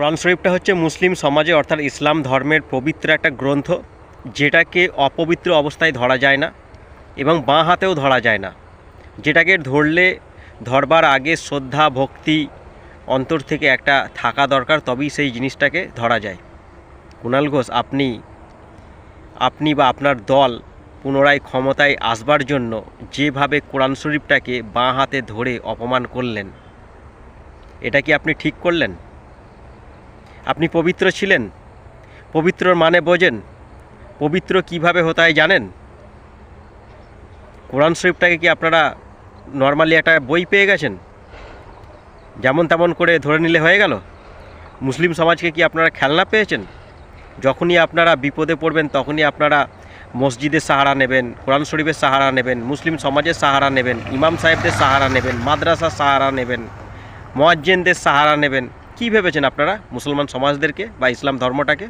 কোরআন শরীফটা হচ্ছে মুসলিম সমাজে, অর্থাৎ ইসলাম ধর্মের পবিত্র একটা গ্রন্থ, যেটাকে অপবিত্র অবস্থায় ধরা যায় না এবং বাঁ হাতেও ধরা যায় না। যেটাকে ধরলে ধরবার আগে শ্রদ্ধা, ভক্তি, অন্তর থেকে একটা থাকা দরকার, তবেই সেই জিনিসটাকে ধরা যায়। কুণাল ঘোষ, আপনি আপনি বা আপনার দল পুনরায় ক্ষমতায় আসবার জন্য যেভাবে কোরআন শরীফটাকে বাঁ হাতে ধরে অপমান করলেন, এটা কি আপনি ঠিক করলেন? আপনি পবিত্র ছিলেন? পবিত্রর মানে বোঝেন। পবিত্র কীভাবে হতে হয় জানেন? কোরআন শরীফটাকে কি আপনারা নর্মালি একটা বই পেয়ে গেছেন? যেমন তেমন করে ধরে নিলে হয়ে গেল। মুসলিম সমাজকে কি আপনারা খেলনা পেয়েছেন? যখনই আপনারা বিপদে পড়বেন, তখনই আপনারা মসজিদের সাহারা নেবেন, কোরআন শরীফের সাহারা নেবেন, মুসলিম সমাজের সাহারা নেবেন, ইমাম সাহেবদের সাহারা নেবেন, মাদ্রাসার সাহারা নেবেন, মোয়াজ্জেনদের সাহারা নেবেন। কি ভেবেছেন আপনারা মুসলমান সমাজদেরকে বা ইসলাম ধর্মটাকে?